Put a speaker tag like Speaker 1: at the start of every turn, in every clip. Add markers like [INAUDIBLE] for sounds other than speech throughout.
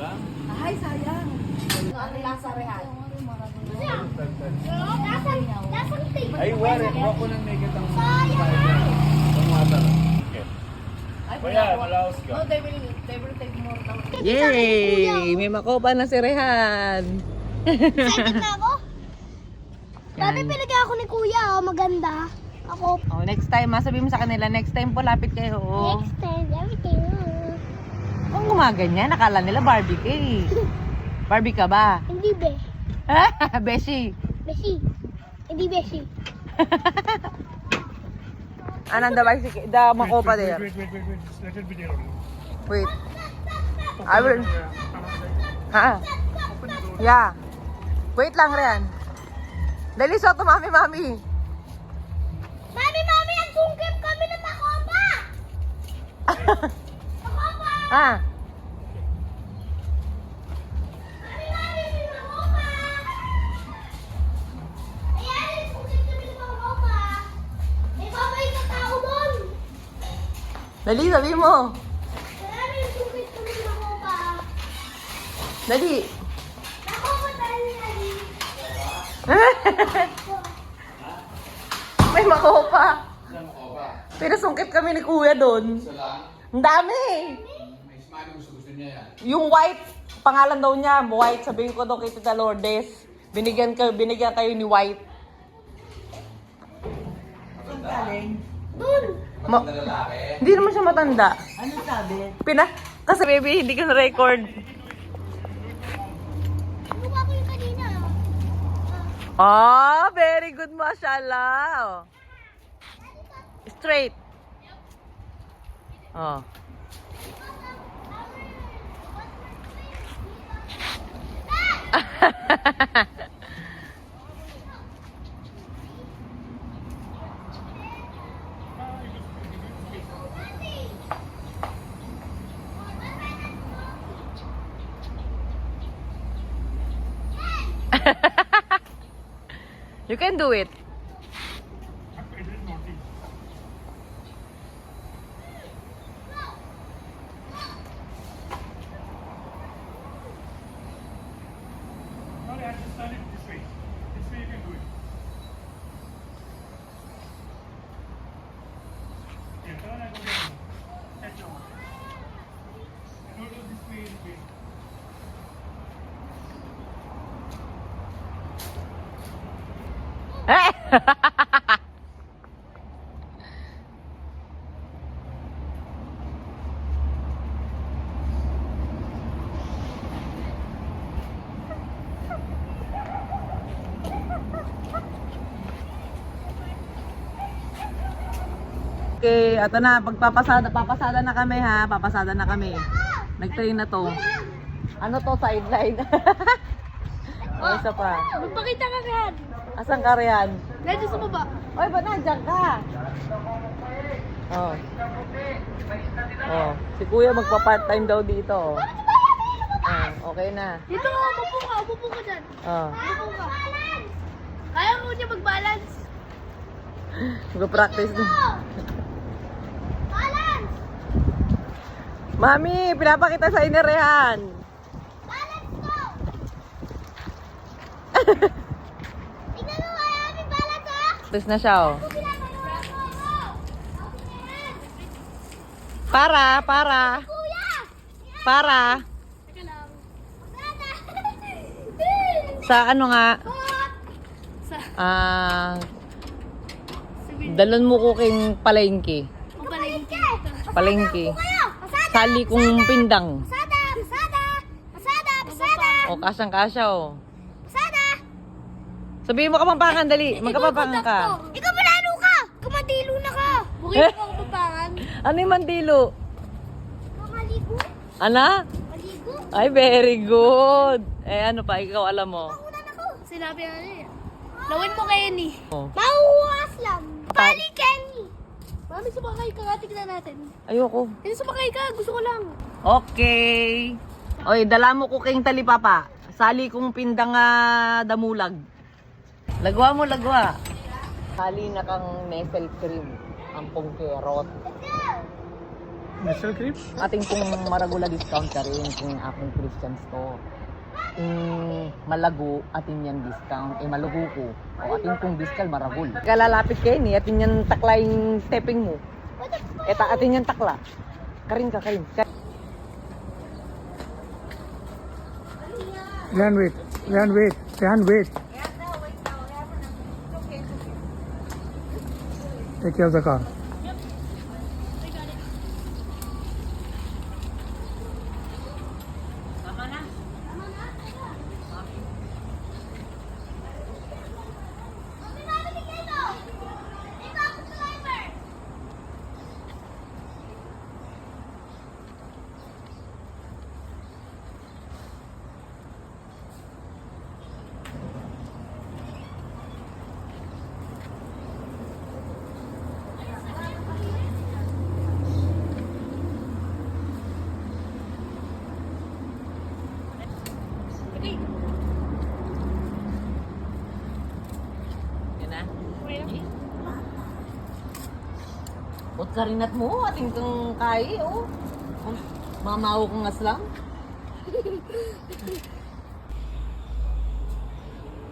Speaker 1: lang.
Speaker 2: Ay, sayang. Ano lang sa rehan?
Speaker 1: Ay, wari. Huwag ko nang nakikita ang Ang water. Okay. Kuya, malaos ka.
Speaker 2: No, they will, they will take more down.
Speaker 3: Yay! May makopa na si Rehan.
Speaker 4: Excited na ako. [LAUGHS] Dati pinagay ako ni kuya, oh, maganda. Ako,
Speaker 3: Oh, next time, masabi mo sa kanila, next time po lapit kayo. Oh.
Speaker 4: next time,
Speaker 3: gumaganyan, nakala nila Barbie ka eh. Barbie ka ba? [LAUGHS]
Speaker 4: Hindi be.
Speaker 3: Beshi.
Speaker 4: Beshi. Hindi beshi.
Speaker 3: Anong the bicycle? The makopa there.
Speaker 1: Wait, wait, wait, wait. Let it be there only.
Speaker 3: Wait. I will... Ha? Yeah. Wait lang, Rian. Dali, so to, mami, mami.
Speaker 4: Mami, mami, ang sungkip kami ng makopa! Makopa!
Speaker 3: Ah. Dali, sabi mo. Dali. [LAUGHS] May makopa. Pero sungkit kami ni kuya doon. Ang dami. Yung white, pangalan daw niya, white. Sabihin ko daw kay Tita Lourdes. Binigyan, kayo, binigyan kayo ni white.
Speaker 4: Doon!
Speaker 3: Ma- hindi naman siya matanda.
Speaker 2: Ano sabi?
Speaker 3: Pina kasi baby, hindi ko na-record.
Speaker 4: Mukha ko yung kanina.
Speaker 3: Ah, very good, mashallah. Oh. Straight. Oh. [LAUGHS] [LAUGHS] you can do it.
Speaker 1: No, I it this way.
Speaker 3: Okay, ato na, pagpapasada, papasada na kami ha, papasada na kami. Nag-train na to. Ano to, sideline? [LAUGHS] o, isa pa.
Speaker 4: Magpakita ka yan.
Speaker 3: Asan ka riyan?
Speaker 4: Dito sa baba.
Speaker 3: Oy, ba't nandiyan ka? Oh. Oh, si kuya magpa-part-time daw dito. Oh. Oh, okay na.
Speaker 4: Dito upo ka, upo ka dyan.
Speaker 3: Oh.
Speaker 4: Upo ka. Kaya mo niya mag-balance. [LAUGHS]
Speaker 3: Mag-practice na.
Speaker 4: Balance!
Speaker 3: Mami, pinapakita sa inirehan.
Speaker 4: Balance ko! Tingnan mo kaya may balance ha?
Speaker 3: Practice na siya, oh. Para, para, para. Sa ano nga,
Speaker 4: Sa
Speaker 3: ah, dalon mo ko king palengke.
Speaker 4: palengke.
Speaker 3: Palengke. Sali kong pindang.
Speaker 4: Pasada! Pasada! Pasada! Pasada!
Speaker 3: O, kasang-kasya, oh. Sabihin mo kapampangan, dali. Magkapampangan ka.
Speaker 4: Ikaw malalo ka! Kumadilo na ka! Bukit mo ako papangan.
Speaker 3: Ano yung mandilo?
Speaker 4: Mamaligo?
Speaker 3: Ana?
Speaker 4: Maligo?
Speaker 3: Ay, very good. Eh, ano pa? Ikaw alam mo.
Speaker 4: Pangunan ako. Sinabi na niya. Lawin mo kay Kenny.
Speaker 3: Oh.
Speaker 4: Mahuhuas lang. Pali Kenny. Mami, sumakay ka. Tignan natin.
Speaker 3: Ayoko.
Speaker 4: Hindi sumakay ka. Gusto ko lang.
Speaker 3: Okay. Oy, dala mo ko talipapa. Sali kong pindang ah, damulag. Lagwa mo, lagwa. Sali na kang nestle cream. Ang pong kerot.
Speaker 5: Natural cream?
Speaker 3: Ating kung maragula discount ka rin kung akong Christian store. Mm, malago atin yan discount. Eh malugo ko. O atin kung biskal maragul. Kalalapit kayo ni atin yan takla yung stepping mo. Eta atin yan takla. Karin ka karin. Ka-
Speaker 5: Rehan, wait. Rehan, wait. Rehan, wait. Take care of the car.
Speaker 3: Karinat mo, ating kang kai, oh. Oh, Mamaw kang aslang. [LAUGHS]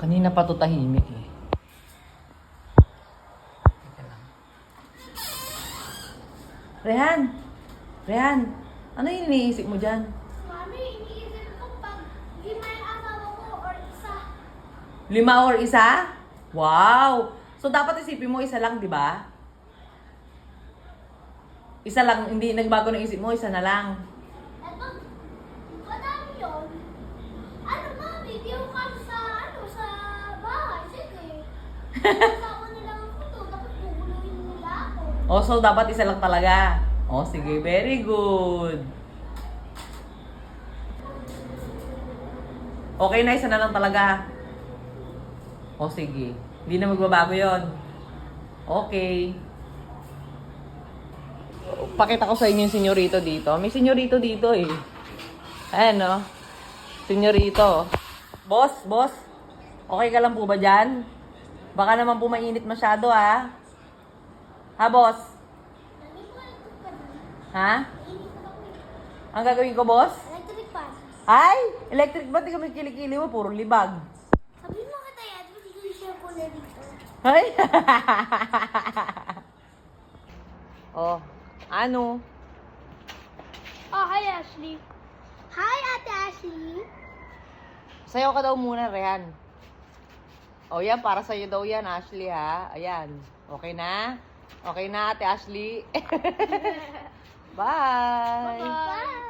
Speaker 3: Kanina pa to tahimik eh. Rehan! Rehan! Ano yung iniisip mo dyan?
Speaker 4: Mami, iniisip ko pag lima yung asawa ko or isa.
Speaker 3: Lima or isa? Wow! So dapat isipin mo isa lang, di ba? Isa lang, hindi nagbago ng isip mo, isa na lang.
Speaker 4: Pag madami yun, ano mami, di ako kasi sa, ano, sa bahay. Sige. [LAUGHS] Kasama nila ang puto, dapat guguluhin nila ako.
Speaker 3: Oh, so dapat isa lang talaga. Oh, sige, very good. Okay na, isa na lang talaga. Oh, sige. Hindi na magbabago yon. Okay. Pakita ko sa inyo yung senyorito dito. May senyorito dito eh. Ayan, no? Senyorito. Boss, boss. Okay ka lang po ba dyan? Baka naman po mainit masyado, ha? Ha, boss? Ha? Ang gagawin ko, boss?
Speaker 4: Electric fan.
Speaker 3: Ay! Electric ba't di kami kilikili mo? Puro libag.
Speaker 4: Sabi mo kita yan, hindi ko ko na dito.
Speaker 3: Ay! [LAUGHS] oh, ano?
Speaker 4: Oh, hi Ashley. Hi Ate Ashley.
Speaker 3: Sayaw ka daw muna, Rehan. O yan, para sa'yo daw yan, Ashley, ha? Ayan. Okay na? Okay na, Ate Ashley? [LAUGHS] Bye!
Speaker 4: Bye.